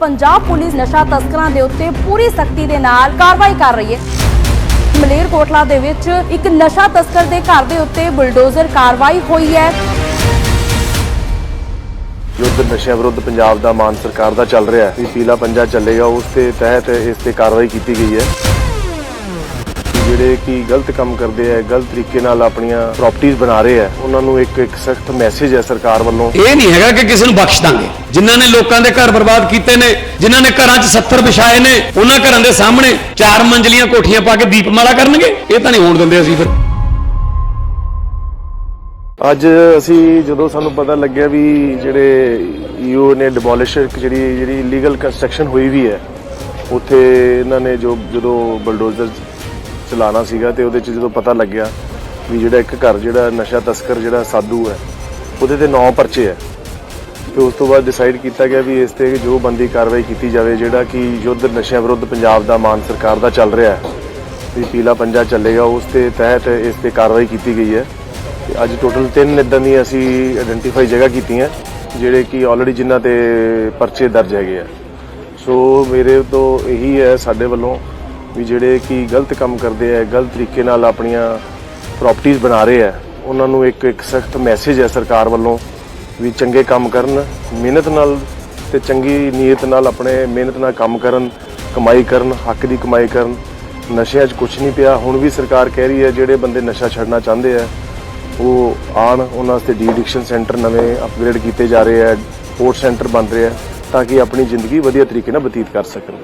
Punjab police ਨਸ਼ਾ ਤਸਕਰਾਂ ਦੇ ਉੱਤੇ ਪੂਰੀ ਸਖਤੀ ਦੇ ਨਾਲ ਕਾਰਵਾਈ ਕਰ ਰਹੀ ਹੈ। ਮਲੇਰਕੋਟਲਾ ਦੇ ਵਿੱਚ ਇੱਕ ਨਸ਼ਾ ਤਸਕਰ ਦੇ ਘਰ ਦੇ ਉੱਤੇ ਬੁਲਡੋਜ਼ਰ ਕਾਰਵਾਈ ਹੋਈ ਹੈ। ਯੁੱਧ ਨਸ਼ਿਆਂ ਵਿਰੁੱਧ ਪੰਜਾਬ ਦਾ ਮਾਨ ਸਰਕਾਰ ਦਾ ਚੱਲ ਰਿਹਾ ਹੈ। ਪੀਲਾ ਪੰਜਾ ਚੱਲੇਗਾ, ਉਸ ਦੇ ਤਹਿਤ ਇਸ ਤੇ ਕਾਰਵਾਈ ਕੀਤੀ ਗਈ ਹੈ। ਜਿਹੜੇ ਕਿ ਗਲਤ ਕੰਮ ਕਰਦੇ ਆ ਗਲਤ ਤਰੀਕੇ ਨਾਲ ਆਪਣੀਆਂ ਪ੍ਰਾਪਰਟੀਆਂ ਬਣਾ ਰਹੇ ਆ ਉਹਨਾਂ ਨੂੰ ਇੱਕ ਇੱਕ ਸਖਤ ਮੈਸੇਜ ਹੈ ਸਰਕਾਰ ਵੱਲੋਂ। ਇਹ ਨਹੀਂ ਹੈਗਾ ਕਿ ਕਿਸੇ ਨੂੰ ਬਖਸ਼ ਦਾਂਗੇ। ਜਿਨ੍ਹਾਂ ਨੇ ਲੋਕਾਂ ਦੇ ਘਰ ਬਰਬਾਦ ਕੀਤੇ ਨੇ ਜਿਨ੍ਹਾਂ ਨੇ ਘਰਾਂ 'ਚ 70 ਵਿਛਾਏ ਨੇ ਉਹਨਾਂ ਘਰਾਂ ਦੇ ਸਾਹਮਣੇ ਚਾਰ ਮੰਜ਼ਲੀਆਂ ਕੋਠੀਆਂ ਪਾ ਕੇ ਦੀਪਮਾਲਾ ਕਰਨਗੇ? ਇਹ ਤਾਂ ਨਹੀਂ ਹੋਣ ਦਿੰਦੇ ਅਸੀਂ ਫਿਰ। ਅੱਜ ਅਸੀਂ ਜਦੋਂ ਸਾਨੂੰ ਪਤਾ ਲੱਗਿਆ ਵੀ ਜਿਹੜੇ ਯੂ ਨੇ ਡਿਮੋਲਿਸ਼ ਜਿਹੜੀ ਜਿਹੜੀ ਇਲੀਗਲ ਕੰਸਟਰਕਸ਼ਨ ਹੋਈ ਵੀ ਹੈ ਉੱਥੇ ਇਹਨਾਂ ਨੇ ਜੋ ਜਦੋਂ ਬਲਡੋਜ਼ਰ ਚਲਾਣਾ ਸੀਗਾ ਤੇ ਉਹਦੇ ਚ ਜਦੋਂ ਪਤਾ ਲੱਗਿਆ ਵੀ ਜਿਹੜਾ ਇੱਕ ਘਰ, ਜਿਹੜਾ ਨਸ਼ਾ ਤਸਕਰ, ਜਿਹੜਾ ਸਾਧੂ ਹੈ, ਉਹਦੇ ਤੇ ਨੌ ਪਰਚੇ ਹੈ। ਤੇ ਉਸ ਤੋਂ ਬਾਅਦ ਡਿਸਾਈਡ ਕੀਤਾ ਗਿਆ ਵੀ ਇਸ ਤੇ ਜੋ ਬੰਦੀ ਕਾਰਵਾਈ ਕੀਤੀ ਜਾਵੇ, ਜਿਹੜਾ ਕਿ ਯੁੱਧ ਨਸ਼ਿਆਂ ਵਿਰੁੱਧ ਪੰਜਾਬ ਦਾ ਮਾਨ ਸਰਕਾਰ ਦਾ ਚੱਲ ਰਿਹਾ ਹੈ, ਵੀ ਪੀਲਾ ਪੰਜਾ ਚੱਲੇਗਾ, ਉਸ ਦੇ ਤਹਿਤ ਇਸ ਤੇ ਕਾਰਵਾਈ ਕੀਤੀ ਗਈ ਹੈ। ਤੇ ਅੱਜ ਟੋਟਲ ਤਿੰਨ ਇਦਾਂ ਦੀ ਅਸੀਂ ਆਇਡੈਂਟੀਫਾਈ ਜਗ੍ਹਾ ਕੀਤੀਆਂ, ਜਿਹੜੇ ਕਿ ਆਲਰੇਡੀ ਜਿਨ੍ਹਾਂ ਤੇ ਪਰਚੇ ਦਰਜ ਹੈਗੇ ਆ। ਸੋ ਮੇਰੇ ਤੋਂ ਇਹੀ ਹੈ ਸਾਡੇ ਵੱਲੋਂ ਵੀ ਜਿਹੜੇ ਕਿ ਗਲਤ ਕੰਮ ਕਰਦੇ ਆ, ਗਲਤ ਤਰੀਕੇ ਨਾਲ ਆਪਣੀਆਂ ਪ੍ਰਾਪਰਟੀਆਂ ਬਣਾ ਰਹੇ ਆ, ਉਹਨਾਂ ਨੂੰ ਇੱਕ ਇੱਕ ਸਖਤ ਮੈਸੇਜ ਹੈ ਸਰਕਾਰ ਵੱਲੋਂ ਵੀ ਚੰਗੇ ਕੰਮ ਕਰਨ, ਮਿਹਨਤ ਨਾਲ ਤੇ ਚੰਗੀ ਨੀਅਤ ਨਾਲ ਆਪਣੇ ਮਿਹਨਤ ਨਾਲ ਕੰਮ ਕਰਨ, ਕਮਾਈ ਕਰਨ, ਹੱਕ ਦੀ ਕਮਾਈ ਕਰਨ, ਨਸ਼ਿਆਂ 'ਚ ਕੁਝ ਨਹੀਂ ਪਿਆ। ਹੁਣ ਵੀ ਸਰਕਾਰ ਕਹਿ ਰਹੀ ਹੈ, ਜਿਹੜੇ ਬੰਦੇ ਨਸ਼ਾ ਛੱਡਣਾ ਚਾਹੁੰਦੇ ਆ, ਉਹ ਆਣ ਉਹਨਾਂ ਵਾਸਤੇ ਡੀ ਐਡਿਕਸ਼ਨ ਸੈਂਟਰ ਨਵੇਂ ਅਪਗ੍ਰੇਡ ਕੀਤੇ ਜਾ ਰਹੇ ਆ ਸਪੋਰਟ ਸੈਂਟਰ ਬਣ ਰਹੇ ਆ, ਤਾਂ ਕਿ ਆਪਣੀ ਜ਼ਿੰਦਗੀ ਵਧੀਆ ਤਰੀਕੇ ਨਾਲ ਬਤੀਤ ਕਰ ਸਕਣ।